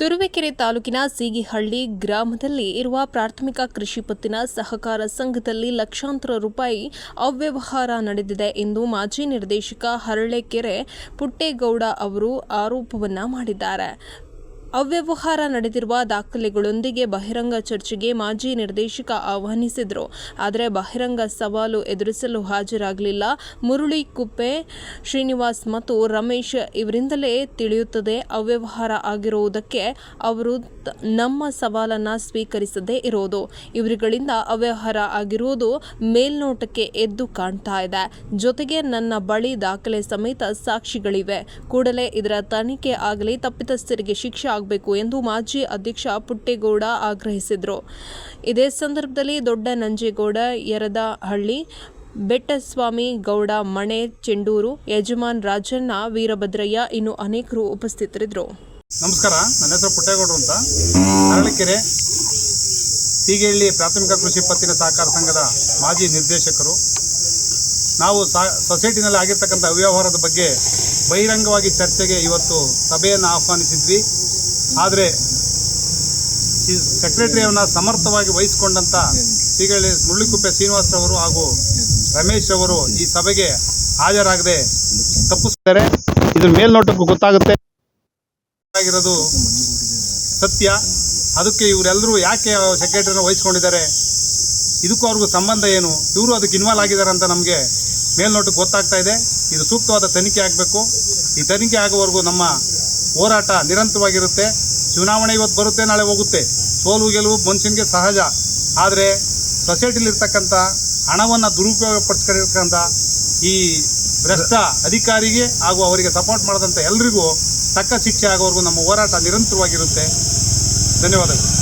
ತುರುವೇಕೆರೆ ತಾಲೂಕಿನ ಸೀಗಿಹಳ್ಳಿ ಗ್ರಾಮದಲ್ಲಿ ಇರುವ ಪ್ರಾಥಮಿಕ ಕೃಷಿ ಪತ್ತಿನ ಸಹಕಾರ ಸಂಘದಲ್ಲಿ ಲಕ್ಷಾಂತರ ರೂಪಾಯಿ ಅವ್ಯವಹಾರ ನಡೆದಿದೆ ಎಂದು ಮಾಜಿ ನಿರ್ದೇಶಕ ಹರಳೆಕೆರೆ ಪುಟ್ಟೇಗೌಡ ಅವರು ಆರೋಪವನ್ನ ಮಾಡಿದ್ದಾರೆ. ಅವ್ಯವಹಾರ ನಡೆದಿರುವ ದಾಖಲೆಗಳೊಂದಿಗೆ ಬಹಿರಂಗ ಚರ್ಚೆಗೆ ಮಾಜಿ ನಿರ್ದೇಶಕ ಆಹ್ವಾನಿಸಿದರು. ಆದರೆ ಬಹಿರಂಗ ಸವಾಲು ಎದುರಿಸಲು ಹಾಜರಾಗಲಿಲ್ಲ. ಮುರುಳಿ ಕುಪ್ಪೆ, ಶ್ರೀನಿವಾಸ್ ಮತ್ತು ರಮೇಶ್ ಇವರಿಂದಲೇ ತಿಳಿಯುತ್ತದೆ ಅವ್ಯವಹಾರ ಆಗಿರುವುದಕ್ಕೆ ಅವರು ನಮ್ಮ ಸವಾಲನ್ನು ಸ್ವೀಕರಿಸದೇ ಇರೋದು. ಇವರುಗಳಿಂದ ಅವ್ಯವಹಾರ ಆಗಿರುವುದು ಮೇಲ್ನೋಟಕ್ಕೆ ಎದ್ದು ಕಾಣ್ತಾ ಇದೆ. ಜೊತೆಗೆ ನನ್ನ ಬಳಿ ದಾಖಲೆ ಸಮೇತ ಸಾಕ್ಷಿಗಳಿವೆ. ಕೂಡಲೇ ಇದರ ತನಿಖೆ ಆಗಲಿ, ತಪ್ಪಿತಸ್ಥರಿಗೆ ಶಿಕ್ಷೆ ಆಗಬೇಕು ಎಂದು ಮಾಜಿ ಅಧ್ಯಕ್ಷ ಪುಟ್ಟೇಗೌಡ ಆಗ್ರಹಿಸಿದರು. ಇದೇ ಸಂದರ್ಭದಲ್ಲಿ ದೊಡ್ಡ ನಂಜೇಗೌಡ ಯರದಹಳ್ಳಿ, ಬೆಟ್ಟಸ್ವಾಮಿ ಗೌಡ ಮಣೆ, ಚೆಂಡೂರು ಯಜಮಾನ್ ರಾಜಣ್ಣ, ವೀರಭದ್ರಯ್ಯ ಇನ್ನು ಅನೇಕರು ಉಪಸ್ಥಿತರಿದ್ದರು. ನಮಸ್ಕಾರ, ನನ್ನ ಹೆಸರು ಪುಟ್ಟೇಗೌಡರು ಅಂತ. ಅರಳಕೆರೆ ಸಿಗೇಳ್ಳಿ ಪ್ರಾಥಮಿಕ ಕೃಷಿ ಪತ್ತಿನ ಸಹಕಾರ ಸಂಘದ ಮಾಜಿ ನಿರ್ದೇಶಕರು. ನಾವು ಸೊಸೈಟಿನಲ್ಲಿ ಆಗಿರ್ತಕ್ಕಂಥ ಅವ್ಯವಹಾರದ ಬಗ್ಗೆ ಬಹಿರಂಗವಾಗಿ ಚರ್ಚೆಗೆ ಇವತ್ತು ಸಭೆಯನ್ನು ಆಹ್ವಾನಿಸಿದ್ವಿ. ಆದರೆ ಸೆಕ್ರೆಟರಿಯನ್ನು ಸಮರ್ಥವಾಗಿ ವಹಿಸಿಕೊಂಡಂಥ ಸೀಗಳ್ಳಿ ಮುಳ್ಳಿಕುಪ್ಪೆ ಶ್ರೀನಿವಾಸರವರು ಹಾಗೂ ರಮೇಶ್ ಅವರು ಈ ಸಭೆಗೆ ಹಾಜರಾಗದೆ ತಪ್ಪಿಸಿದ್ದಾರೆ. ಇದ್ರ ಮೇಲ್ನೋಟಕ್ಕೂ ಗೊತ್ತಾಗುತ್ತೆ. ಆಗಿರೋದು ಸತ್ಯ. ಅದಕ್ಕೆ ಇವರೆಲ್ಲರೂ ಯಾಕೆ ಸೆಕ್ರೆಟರಿನ ವಹಿಸ್ಕೊಂಡಿದ್ದಾರೆ? ಇದಕ್ಕೂ ಅವ್ರಿಗೂ ಸಂಬಂಧ ಏನು? ಇವರು ಅದಕ್ಕೆ ಇನ್ವಾಲ್ವ್ ಆಗಿದ್ದಾರೆ ಅಂತ ನಮಗೆ ಮೇಲ್ನೋಟಕ್ಕೆ ಗೊತ್ತಾಗ್ತಾ ಇದೆ. ಇದು ಸೂಕ್ತವಾದ ತನಿಖೆ ಆಗಬೇಕು. ಈ ತನಿಖೆ ಆಗುವವರೆಗೂ ನಮ್ಮ ಹೋರಾಟ ನಿರಂತರವಾಗಿರುತ್ತೆ. ಚುನಾವಣೆ ಇವತ್ತು ಬರುತ್ತೆ, ನಾಳೆ ಹೋಗುತ್ತೆ. ಸೋಲು ಗೆಲುವು ಮನುಷ್ಯನಿಗೆ ಸಹಜ. ಆದರೆ ಸೊಸೈಟಿಲಿರ್ತಕ್ಕಂಥ ಹಣವನ್ನು ದುರುಪಯೋಗ ಪಡಿಸ್ಕೊಂಡಿರ್ತಕ್ಕಂಥ ಈ ಭ್ರಷ್ಟ ಅಧಿಕಾರಿಗೆ ಹಾಗೂ ಅವರಿಗೆ ಸಪೋರ್ಟ್ ಮಾಡಿದಂಥ ಎಲ್ರಿಗೂ ತಕ್ಕ ಶಿಕ್ಷೆ ಆಗೋವರೆಗೂ ನಮ್ಮ ಹೋರಾಟ ನಿರಂತರವಾಗಿರುತ್ತೆ. ಧನ್ಯವಾದಗಳು.